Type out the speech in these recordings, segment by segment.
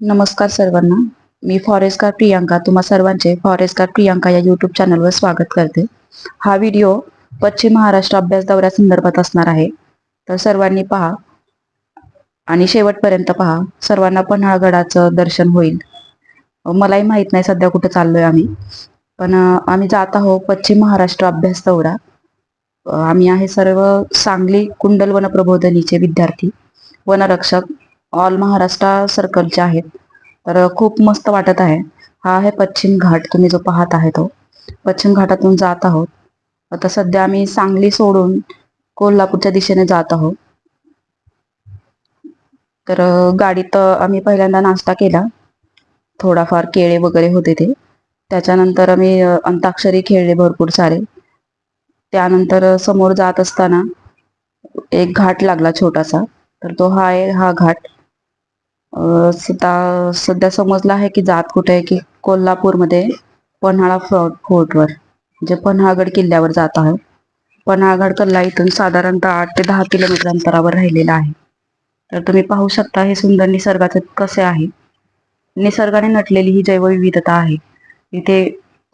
नमस्कार सर्वांना. मी फॉरेस्टकार प्रियांका. तुम्हा सर्वांचे फॉरेस्टकार प्रियांका या यूट्यूब चॅनलवर स्वागत करते. हा व्हिडिओ पश्चिम महाराष्ट्र अभ्यास दौऱ्यासंदर्भात असणार आहे. तर सर्वांनी पहा आणि शेवटपर्यंत पहा. सर्वांना पन्हाळगडाचं दर्शन होईल. मलाही माहीत नाही सध्या कुठं चाललोय आम्ही. पण आम्ही जात आहोत पश्चिम महाराष्ट्र अभ्यास दौरा. आम्ही आहे सर्व सांगली कुंडल वनप्रबोधनीचे विद्यार्थी वनरक्षक ऑल महाराष्ट्र सर्कलचे आहेत. तर खूप मस्त वाटत आहे. हा आहे पश्चिम घाट. तुम्ही जो पाहत आहे तो. पश्चिम घाटातून जात आहोत. आता सध्या आम्ही सांगली सोडून कोल्हापूरच्या दिशेने जात आहोत. तर गाडीत आम्ही पहिल्यांदा नाश्ता केला. थोडाफार केळे वगैरे होते ते. त्याच्यानंतर आम्ही अंताक्षरी खेळले भरपूर सारे. त्यानंतर समोर जात असताना एक घाट लागला छोटासा. तर तो हा आहे हा घाट. सीता सध्या समजलं आहे की जात कुठे आहे की कोल्हापूरमध्ये पन्हाळा फोर्ट फोर्टवर म्हणजे पन्हाळगड किल्ल्यावर जात आहे. पन्हाळगड कल्ला इथून साधारणतः आठ ते दहा किलोमीटर अंतरावर राहिलेला आहे. तर तुम्ही पाहू शकता हे सुंदर निसर्गाचे कसे आहे. निसर्गाने नटलेली ही जैवविविधता आहे. इथे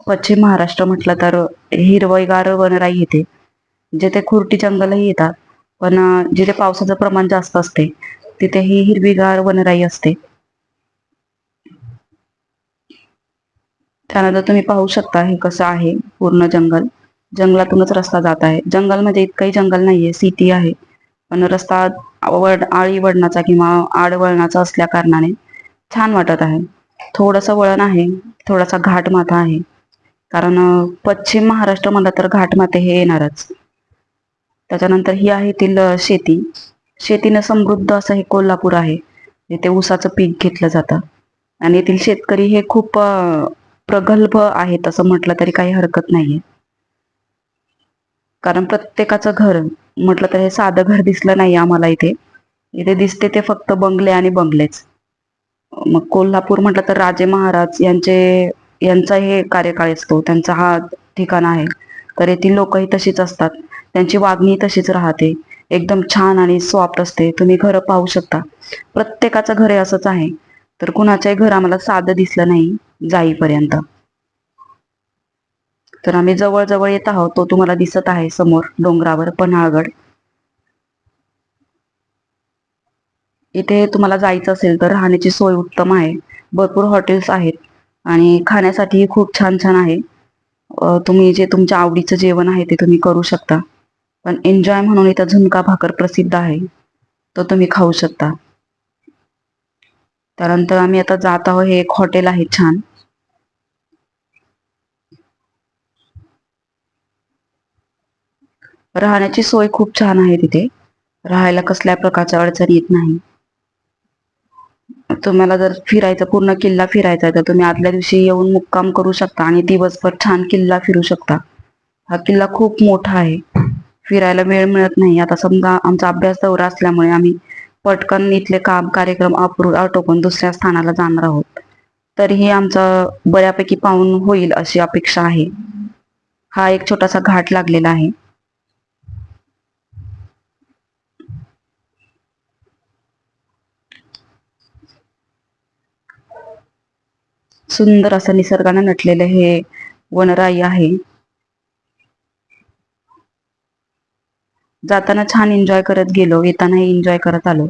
पश्चिम महाराष्ट्र म्हटलं तर हिरवैगार वनराई येते जिथे खुरटी जंगलही येतात. पण जिथे पावसाचं प्रमाण जास्त असते तिथेही हिरवीगार वनराई असते. त्यानंतर तुम्ही पाहू शकता हे कसं आहे पूर्ण जंगल. जंगलातूनच रस्ता जात आहे. जंगलमध्ये इतकंही जंगल नाहीये सिटी आहे. पण रस्ता वड आळी वळणाचा किंवा आडवळणाचा असल्या कारणाने छान वाटत आहे. थोडंसं वळण आहे थोडासा घाट माथा आहे. कारण पश्चिम महाराष्ट्र म्हणलं तर घाटमाते हे येणारच. त्याच्यानंतर ही आहे येथील शेती. शेतीनं समृद्ध असं हे कोल्हापूर आहे. इथे ऊसाचं पीक घेतलं जातं. आणि येथील शेतकरी हे खूप प्रगल्भ आहेत असं म्हटलं तरी काही हरकत नाहीये. कारण प्रत्येकाचं घर म्हटलं तर हे साधं घर दिसलं नाही आम्हाला इथे. इथे दिसते ते फक्त बंगले आणि बंगलेच. मग कोल्हापूर म्हटलं तर राजे महाराज यांचे यांचा हे कार्यकाळ असतो. त्यांचा हा ठिकाण आहे. तर येथील लोकही तशीच असतात. त्यांची वागणी तशीच राहते. एकदम छान आणि सॉफ्ट असते. तुम्ही घरं पाहू शकता. प्रत्येकाचं घर हे असंच आहे. तर कुणाच्याही घर आम्हाला साधं दिसलं नाही जाईपर्यंत. तर आम्ही जवळ जवळ येत आहोत. तो तुम्हाला दिसत आहे समोर डोंगरावर पन्हाळगड. इथे तुम्हाला जायचं असेल तर राहण्याची सोय उत्तम आहे. भरपूर हॉटेल्स आहेत आणि खाण्यासाठीही खूप छान छान आहे तुम्ही जे तुमच्या आवडीचं जेवण आहे ते तुम्ही करू शकता. पण एन्जॉय म्हणून इथं झुणका भाकर प्रसिद्ध आहे. तो तुम्ही खाऊ शकता. त्यानंतर आम्ही आता जात आहोत हे एक हॉटेल आहे छान. राहण्याची सोय खूप छान आहे तिथे. राहायला कसल्या प्रकारच्या अडचण येत नाही. तुम्हाला जर फिरायचं पूर्ण किल्ला फिरायचा आहे तर तुम्ही आदल्या दिवशी येऊन मुक्काम करू शकता आणि दिवसभर छान किल्ला फिरू शकता. हा किल्ला खूप मोठा आहे. फिरायला वेळ मिळत नाही. आता समजा आमचा अभ्यास दौरा असल्यामुळे आम्ही पटकन इथले काम कार्यक्रम अप्रू आटोपून दुसऱ्या स्थानाला जाणार आहोत. तरीही आमचं बऱ्यापैकी पाहून होईल अशी अपेक्षा आहे. हा एक छोटासा घाट लागलेला आहे. सुंदर असं निसर्गानं नटलेलं हे वनराई आहे. जाताना छान एन्जॉय करत गेलो येतानाही एन्जॉय करत आलो.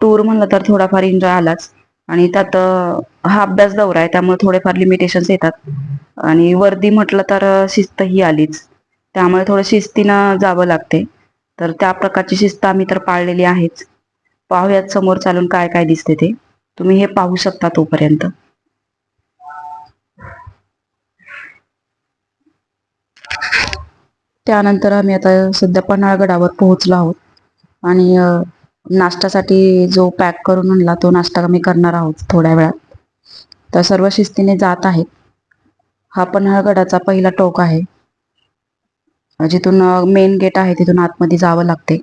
टूर म्हणलं तर थोडाफार एन्जॉय आलाच. आणि त्यात हा अभ्यास दौरा आहे त्यामुळे थोडेफार लिमिटेशन्स येतात. आणि वर्दी म्हटलं तर शिस्त ही आलीच. त्यामुळे थोडं शिस्तीनं जावं लागते. तर त्या प्रकारची शिस्त आम्ही तर पाळलेली आहेच. पाहूयात समोर चालून काय काय दिसते ते. तुम्ही हे पाहू शकता तोपर्यंत. त्यानंतर आम्ही आता सध्या पन्हाळगडावर पोहोचलो आहोत. आणि नाश्त्यासाठी जो पॅक करून आणला तो नाश्ता आम्ही करणार आहोत थोड्या वेळात. तर सर्व शिस्तीने जात आहेत. हा पन्हाळगडाचा पहिला टोक आहे. जिथून मेन गेट आहे तिथून आतमध्ये जावं लागते.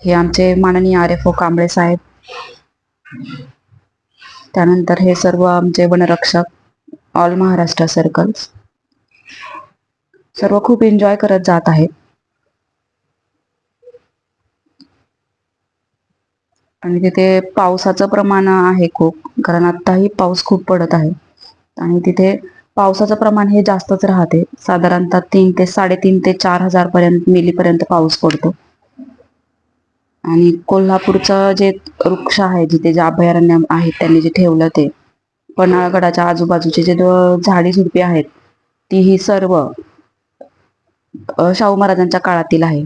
हे आमचे माननीय आर एफ ओ कांबळे साहेब. त्यानंतर हे सर्व आमचे वनरक्षक ऑल महाराष्ट्र सर्कल्स. सर्व खूप एन्जॉय करत जात आहेत आणि तिथे पावसाचं प्रमाण आहे खूप कारण आत्ताही पाऊस खूप पडत आहे. आणि तिथे पावसाचं प्रमाण हे जास्तच राहते. साधारणतः तीन ते साडेतीन ते चार हजार पर्यंत मिलीपर्यंत पाऊस पडतो. आणि कोल्हापूरचं जे वृक्ष आहे जिथे जे अभयारण्य आहेत त्यांनी जे ठेवलं ते पन्हाळगडाच्या आजूबाजूचे जे झाडी झुडपी आहेत ती ही सर्व शाहू महाराजांच्या काळातील आहे.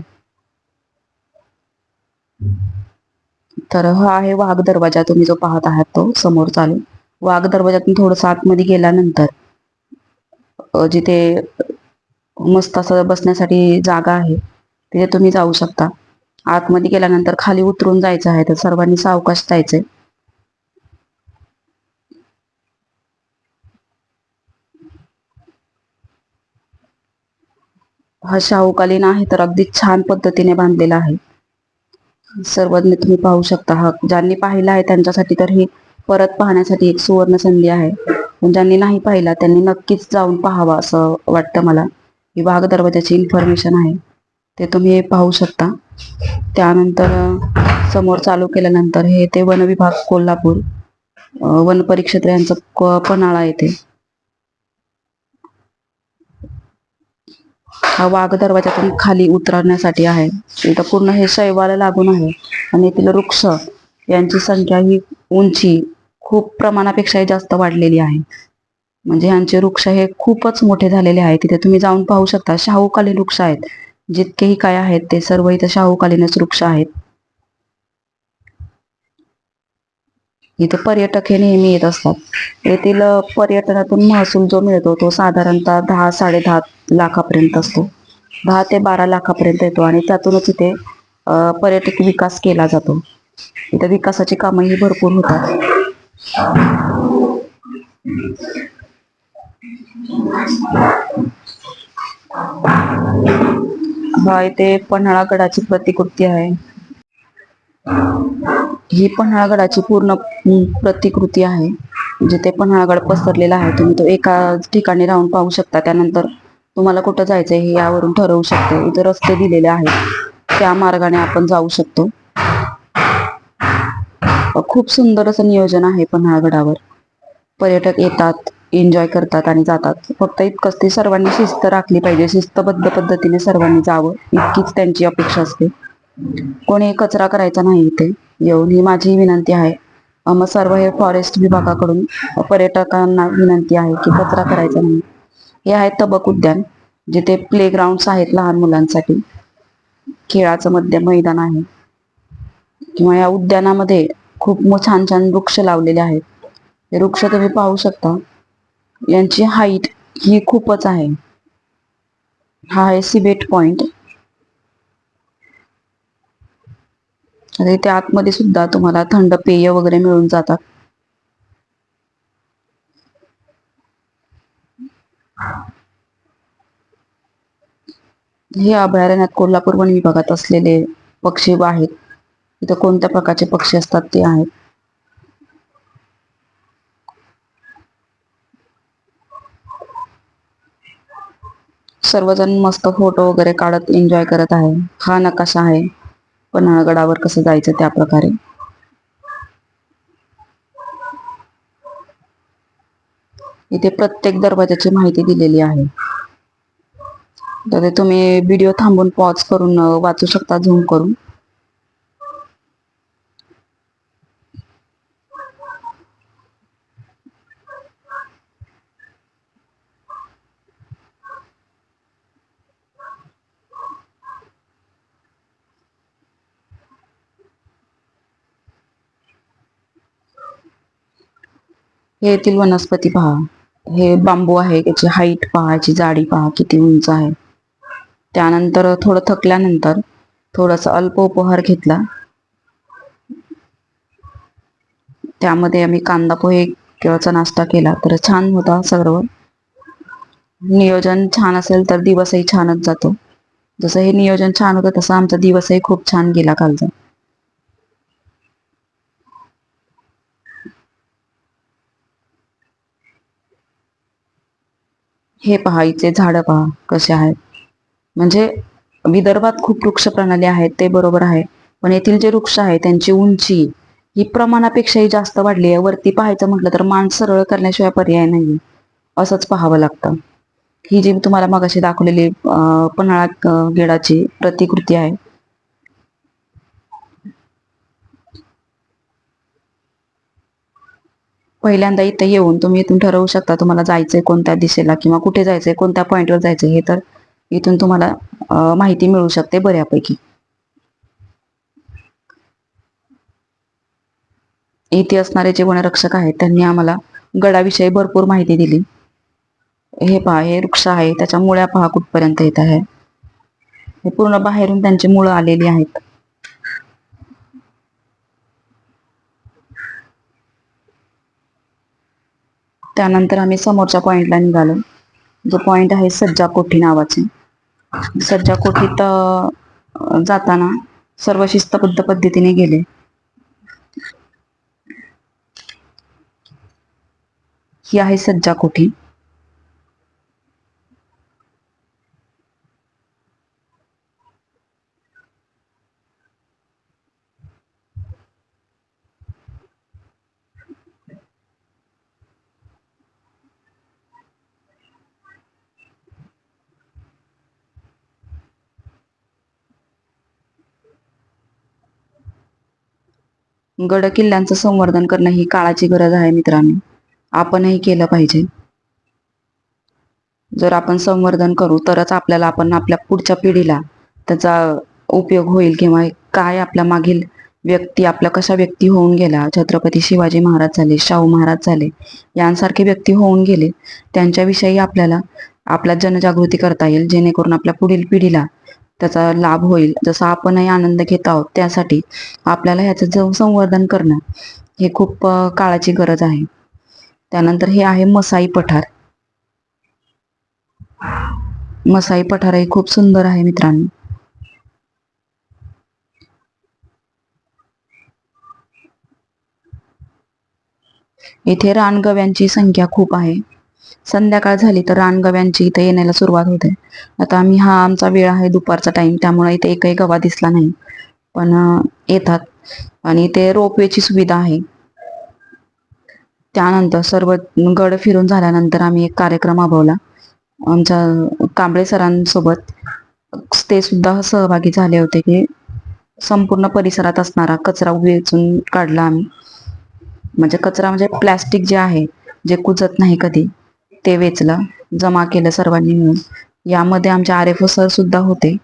तर हा आहे वाघ दरवाजा. तुम्ही जो पाहत आहात तो समोर चालू. वाघ दरवाजातून थोडस आतमध्ये गेल्यानंतर जिथे मस्त असं बसण्यासाठी जागा आहे तिथे तुम्ही जाऊ शकता. आतमध्ये गेल्यानंतर खाली उतरून जायचं आहे तर सर्वांनी सावकाश जायचंय. हा शाहूकालीन आहे तर अगदी छान पद्धतीने बांधलेला आहे. सर्वज्ञ तुम्ही पाहू शकता हा. ज्यांनी पाहिला आहे त्यांच्यासाठी तर ही परत पाहण्यासाठी एक सुवर्ण संधी आहे. पण ज्यांनी नाही पाहिला त्यांनी नक्कीच जाऊन पाहावा असं वाटतं मला. ही वाघ दरवाजाची इन्फॉर्मेशन आहे. ते तुम्ही पाहू शकता. त्यानंतर समोर चालू केल्यानंतर हे ते वनविभाग कोल्हापूर वन परिक्षेत्र यांचं क- पन्हाळा येते हा वाघ दरवाजातून खाली उतरण्यासाठी आहे. इथं पूर्ण हे शैवाला लागून आहे. आणि येथील वृक्ष यांची संख्या ही उंची खूप प्रमाणापेक्षाही जास्त वाढलेली आहे. म्हणजे यांचे वृक्ष हे खूपच मोठे झालेले आहेत तिथे तुम्ही जाऊन पाहू शकता शाहूकालीन वृक्ष आहेत. जितकेही काय आहेत ते सर्व इथे शाहूकालीनच वृक्ष आहेत. इथे पर्यटक हे नेहमी येत असतात. येथील पर्यटनातून महसूल जो मिळतो तो साधारणतः दहा साडे दहा लाखापर्यंत असतो. दहा ते बारा लाखापर्यंत येतो आणि त्यातूनच इथे पर्यटक विकास केला जातो. इथे विकासाची कामंही भरपूर होतात. हा इथे पन्हाळागडाची प्रतिकृती आहे. ही पन्हाळगडाची पूर्ण प्रतिकृती आहे म्हणजे जिथे पन्हाळगड पसरलेला आहे. तुम्ही तो एका ठिकाणी राहून पाहू शकता. त्यानंतर तुम्हाला कुठं जायचंय हे यावरून ठरवू शकते. इथे रस्ते दिलेले आहेत. त्या मार्गाने आपण जाऊ शकतो. खूप सुंदर असं नियोजन आहे पन्हाळगडावर. पर्यटक येतात एन्जॉय करतात आणि जातात. फक्त इतकंच ते सर्वांनी शिस्त राखली पाहिजे. शिस्तबद्ध पद्धतीने सर्वांनी जावं. इतकीच त्यांची अपेक्षा असते. कोणी कचरा करायचा नाही इथे. येऊन ही माझी विनंती आहे. मग सर्व हे फॉरेस्ट विभागाकडून पर्यटकांना विनंती आहे की कचरा करायचा नाही. हे आहे तबक उद्यान जिथे प्लेग्राउंड आहेत लहान मुलांसाठी. खेळाचं मध्य मैदान आहे. किंवा या उद्यानामध्ये खूप छान छान वृक्ष लावलेले आहेत. हे वृक्ष तुम्ही पाहू शकता. यांची हाईट ही खूपच आहे. हा आहे सिबेट पॉइंट आता म्हणजे इथे आतमध्ये सुद्धा तुम्हाला थंड पेय वगैरे मिळून जातात. हे अभयारण्यात कोल्हापूर वन विभागात असलेले पक्षी आहेत. इथं कोणत्या प्रकारचे पक्षी असतात ते आहेत. सर्वजण मस्त फोटो वगैरे काढत एन्जॉय करत आहे. हा नकाशा आहे. पन्हाळगडावर कसं जायचं त्या प्रकारे. इथे प्रत्येक दरवाजाची माहिती दिलेली आहे. तर ते तुम्ही व्हिडिओ थांबून पॉज करून वाचू शकता झूम करून. हे येथील वनस्पती पहा. हे बांबू आहे याची हाईट पहा याची जाडी पहा किती उंच आहे. त्यानंतर थोडं थकल्यानंतर थोडासा अल्प उपहार घेतला. त्यामध्ये आम्ही कांदा पोहे किंवाचा नाश्ता केला. तर छान होता सर्व. नियोजन छान असेल तर दिवसही छानच जातो. जसं हे नियोजन छान होतं तसं आमचा दिवसही खूप छान गेला कालचा. हे पहा इथे झाडं पहा कसे आहेत. म्हणजे विदर्भात खूप वृक्ष प्रणाली आहेत ते बरोबर आहे. पण येथील जे वृक्ष आहे त्यांची उंची ही प्रमाणापेक्षाही जास्त वाढली आहे. वरती पाहायचं म्हटलं तर मान सरळ करण्याशिवाय पर्याय नाही असंच पाहावं लागतं. ही जी तुम्हाला मगाशी दाखवलेली पन्हाळा गेडाची प्रतिकृती आहे पहिल्यांदा इथं येऊन तुम्ही इथून ठरवू शकता तुम्हाला जायचंय कोणत्या दिशेला किंवा कुठे जायचंय कोणत्या पॉईंटवर जायचंय हे तर इथून तुम्हाला माहिती मिळू शकते बऱ्यापैकी. इथे असणारे जे वनरक्षक आहेत त्यांनी आम्हाला गडाविषयी भरपूर माहिती दिली. हे पहा हे वृक्ष आहे त्याच्या मुळ्या पहा कुठपर्यंत येत आहे. हे पूर्ण बाहेरून त्यांची मुळं आलेली आहेत. त्यानंतर आम्ही समोरच्या पॉइंटला निघालो. जो पॉइंट आहे सज्जा कोठी नावाचे. सज्जा कोठीत जाताना सर्व शिस्तबद्ध पद्धतीने गेले. ही आहे सज्जा कोठी. गड किल्ल्यांचं संवर्धन करणं ही काळाची गरज आहे मित्रांनो. आपणही केलं पाहिजे. जर आपण संवर्धन करू तरच आपल्याला आपण आपल्या पुढच्या पिढीला त्याचा उपयोग होईल किंवा काय आपल्या मागील व्यक्ती आपल्या कशा व्यक्ती होऊन गेला छत्रपती शिवाजी महाराज झाले शाहू महाराज झाले यांसारखे व्यक्ती होऊन गेले त्यांच्याविषयी आपल्याला आपला जनजागृती करता येईल जेणेकरून आपल्या पुढील पिढीला त्याचा लाभ होईल. जसा आपणही आनंद घेत आहोत त्यासाठी आपल्याला ह्याचं संवर्धन करणं हे खूप काळाची गरज आहे. त्यानंतर हे आहे मसाई पठार. मसाई पठार हे खूप सुंदर आहे मित्रांनो. इथे रानगव्यांची संख्या खूप आहे. संध्याकाळ झाली तर रानगव्यांची इथे येण्याला सुरुवात होते. आता आम्ही हा आमचा वेळ आहे दुपारचा टाइम त्यामुळे इथे एकही गवा दिसला नाही. पण येतात. आणि इथे रोपवेची सुविधा आहे. त्यानंतर सर्व गड फिरून झाल्यानंतर आम्ही एक कार्यक्रम राबवला. आमच्या कांबळे सरांसोबत ते सुद्धा सहभागी झाले होते की संपूर्ण परिसरात असणारा कचरा वेचून काढला आम्ही. म्हणजे कचरा म्हणजे प्लॅस्टिक जे आहे जे कुजत नाही कधी. ते वेचलं जमा केलं सर्वांनी मिळून. यामध्ये आमचे आर एफ ओ सर सुद्धा होते.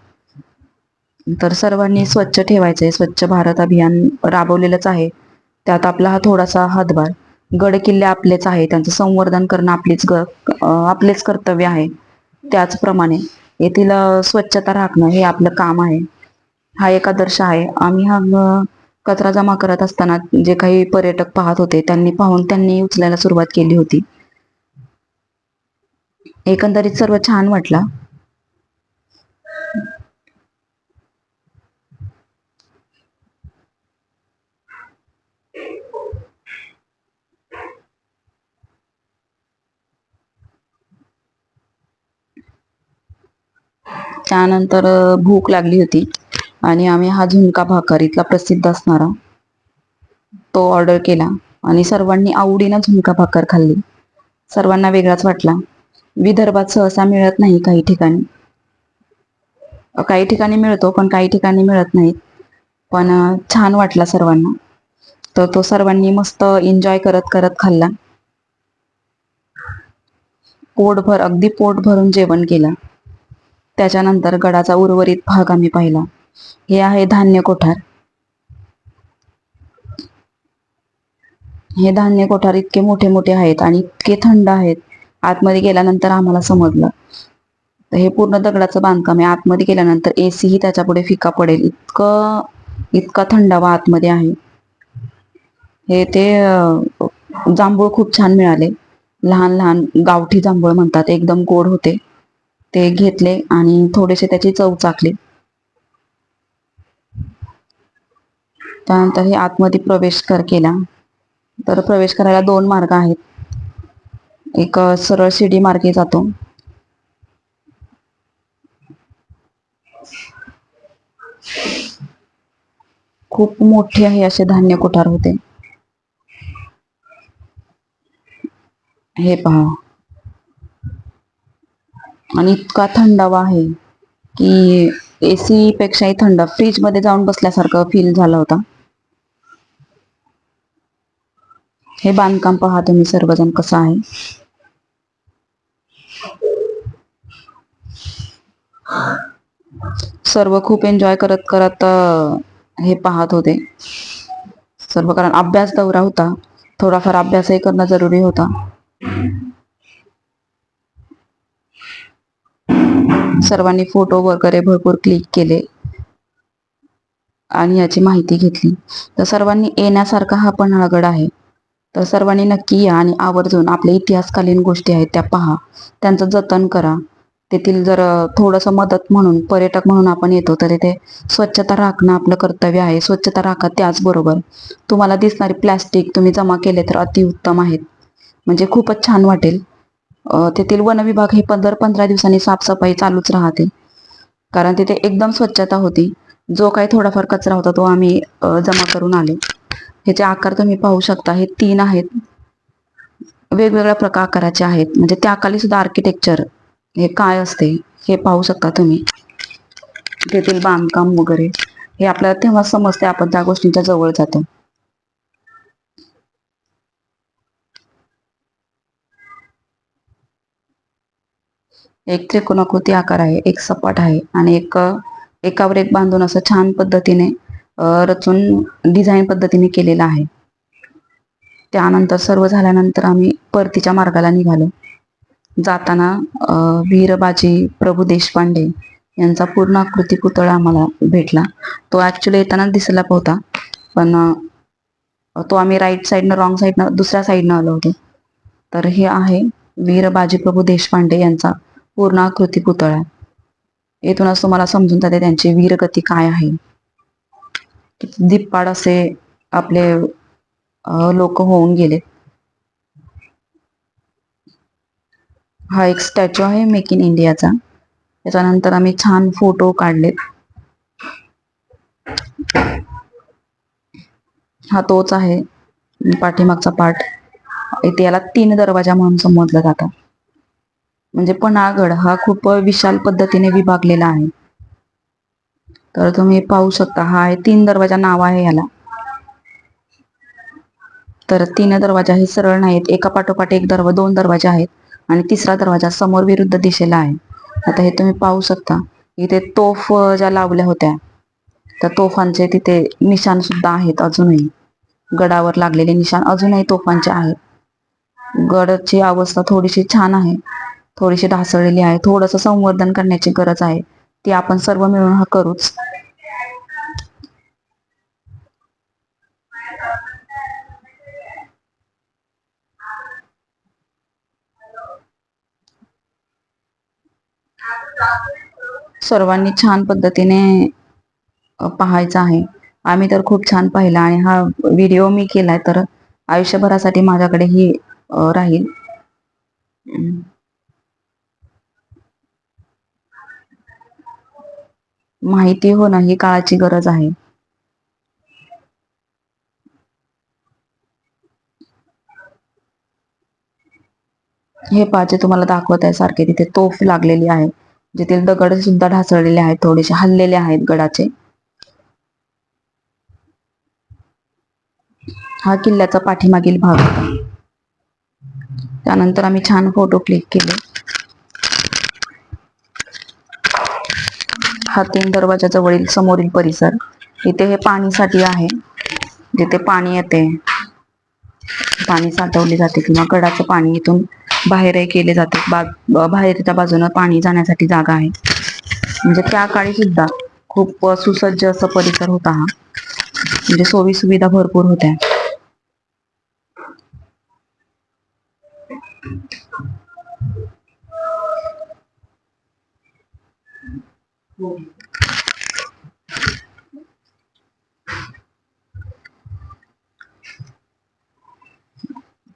तर सर्वांनी स्वच्छ ठेवायचंय. स्वच्छ भारत अभियान राबवलेलंच आहे. त्यात आपला हा थोडासा हातभार. गड किल्ले आपलेच आहे. त्यांचं संवर्धन करणं आपलीच ग आपलेच कर्तव्य आहे. त्याचप्रमाणे येथील स्वच्छता राखणं हे आपलं काम आहे. हा एक आदर्श आहे. आम्ही हा कचरा जमा करत असताना जे काही पर्यटक पाहत होते त्यांनी पाहून त्यांनी उचलायला सुरुवात केली होती. एकंदरीत सर्व छान वाटला. त्यानंतर भूक लागली होती आणि आम्ही हा झुणका भाकर इथला प्रसिद्ध असणारा तो ऑर्डर केला आणि सर्वांनी आवडीनं झुणका भाकर खाल्ली. सर्वांना वेगळाच वाटला. विदर्भात सहसा मिळत नाही काही ठिकाणी. काही ठिकाणी मिळतो पण काही ठिकाणी मिळत नाही पण छान वाटला सर्वांना. तर तो सर्वांनी मस्त एन्जॉय करत करत खाल्ला. पोटभर अगदी पोट भरून जेवण केलं. त्याच्यानंतर गडाचा उर्वरित भाग आम्ही पाहिला. हे आहे धान्य कोठार. हे धान्य कोठार इतके मोठे मोठे आहेत आणि इतके थंड आहेत. आतमध्ये गेल्यानंतर आम्हाला समजलं. तर हे पूर्ण दगडाचं बांधकाम आहे. आतमध्ये गेल्यानंतर एसी ही त्याच्या पुढे फिका पडेल. इतकं इतका थंडावा आतमध्ये आहे. हे ते जांभूळ खूप छान मिळाले. लहान लहान गावठी जांभूळ म्हणतात. एकदम गोड होते. ते घेतले आणि थोडेसे त्याची चव चाकली. त्यानंतर हे आतमध्ये प्रवेश कर केला. तर प्रवेश करायला दोन मार्ग आहेत. एक सरळ शिडी मार्गे जातो. खूप मोठे आहे असे धान्य कुठार होते. हे पहा. आणि इतका थंडावा आहे की एसी पेक्षाही थंड. फ्रीजमध्ये जाऊन बसल्यासारखं फील झाला होता. हे बांधकाम पहा तुम्ही सर्वजण कसं आहे. सर्व खूप एन्जॉय करत करत हे पाहत होते. सर्व कारण अभ्यास दौरा होता. थोडाफार अभ्यासही करणं जरुरी होता. सर्वांनी फोटो वगैरे भरपूर क्लिक केले. आणि याची माहिती घेतली. तर सर्वांनी येण्यासारखा हा पन्हाळगड आहे. तर सर्वांनी नक्की या आणि आवर्जून आपल्या इतिहासकालीन गोष्टी आहेत त्या पहा. त्यांचं जतन करा. तेथील जर थोडंसं मदत म्हणून पर्यटक म्हणून आपण येतो तर तिथे स्वच्छता राखणं आपलं कर्तव्य आहे. स्वच्छता राखा त्याचबरोबर. तुम्हाला दिसणारी प्लॅस्टिक तुम्ही जमा केले तर अतिउत्तम आहेत. म्हणजे खूपच छान वाटेल. तेथील वन विभाग हे पंधरा दर पंधरा दिवसांनी साफसफाई चालूच राहते. कारण तिथे एकदम स्वच्छता होती. जो काही थोडाफार कचरा होता तो आम्ही जमा करून आले. ह्याचे आकार तुम्ही पाहू शकता. हे तीन आहेत. वेगवेगळ्या प्रकार आकाराचे आहेत. म्हणजे त्याखाली सुद्धा आर्किटेक्चर हे काय असते हे पाहू शकता तुम्ही. तेथील बांधकाम वगैरे हे आपल्याला तेव्हा समजते आपण त्या गोष्टींच्या जवळ जातो. एक त्रिकोणाकृती आकार आहे एक सपाट आहे आणि एक एकावर एक बांधून असं छान पद्धतीने रचून डिझाईन पद्धतीने केलेलं आहे. त्यानंतर सर्व झाल्यानंतर आम्ही परतीच्या मार्गाला निघालो. जाताना वीरबाजी प्रभू देशपांडे यांचा पूर्ण आकृती पुतळा आम्हाला भेटला. तो ॲक्च्युली येताना दिसला होता पण तो आम्ही राईट साईडनं रॉंग साईडनं दुसऱ्या साईडनं आलो होतो. तर हे आहे वीर बाजीप्रभू देशपांडे यांचा पूर्ण आकृती पुतळा. येथूनच तुम्हाला समजून जाते त्यांची वीरगती काय आहे. दीपपाड असे आपले लोक होऊन गेले. हा एक स्टॅच्यू आहे मेक इन इंडियाचा. त्याच्यानंतर आम्ही छान फोटो काढलेत. हा तोच आहे पाठीमागचा पार्ट. इथे याला तीन दरवाजा म्हणून संबोधलं जातं. म्हणजे पन्हाळगड हा खूप विशाल पद्धतीने विभागलेला आहे. तर तुम्ही पाहू शकता हा आहे तीन दरवाजा नाव आहे याला. तर तीन दरवाजा हे सरळ नाहीत एका पाठोपाठ एक दरवा दोन दरवाजे आहेत. आणि तिसरा दरवाजा समोर विरुद्ध दिशेला आहे. आता हे तुम्ही पाहू शकता. इथे तोफ ज्या लावल्या होत्या त्या तोफांचे तिथे निशाण सुद्धा आहेत अजूनही. गडावर लागलेले निशाण अजूनही तोफांचे आहेत. गडची अवस्था थोडीशी छान आहे. थोडीशी ढासळलेली आहे. थोडंसं संवर्धन करण्याची गरज आहे. ती आपण सर्व मिळून हा करूच. सर्वांनी छान पद्धतीने पाहायचं आहे. आम्ही तर खूप छान पाहिला आणि हा व्हिडिओ मी केलाय तर आयुष्यभरासाठी माझ्याकडे ही राहील. माहिती होणं ही काळाची गरज आहे. हे पाचे तुम्हाला दाखवत आहे सारखे तिथे तोफ लागलेली आहे. जिथे दगड सुद्धा ढासळलेले आहेत थोडेसे हल्लेले आहेत गडाचे. हा किल्ल्याचा पाठीमागील भाग होता. त्यानंतर आम्ही छान फोटो क्लिक केले. हा तीन दरवाजाच्या वडील समोरील परिसर. इथे हे पाणीसाठी आहे. जिथे पाणी येते पाणी साठवले जाते किंवा गडाचं पाणी इथून बाहेरही केले जाते. बा बाहेरच्या बाजूनं पाणी जाण्यासाठी जागा आहे. म्हणजे त्या काळी सुद्धा खूप सुसज्ज असं परिसर होता हा. म्हणजे सोयी सुविधा भरपूर होत्या.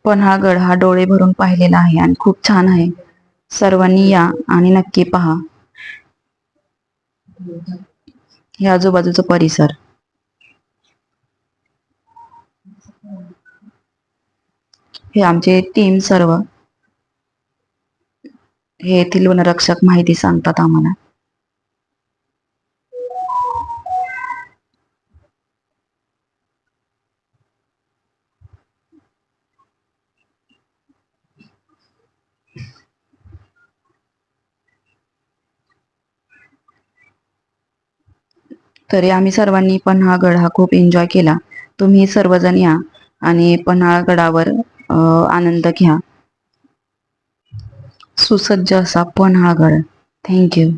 पण हा गड हा डोळे भरून पाहिलेला आहे आणि खूप छान आहे. सर्वांनी या आणि नक्की पहा. हे आजूबाजूचा परिसर. हे आमचे टीम सर्व. हे येथील वनरक्षक माहिती सांगतात आम्हाला. तरी आम्ही सर्वांनी पन्हाळगड हा खूप एन्जॉय केला. तुम्ही सर्वजण या आणि पन्हाळगडावर आनंद घ्या. सुसज्ज असा पन्हाळगड थँक्यू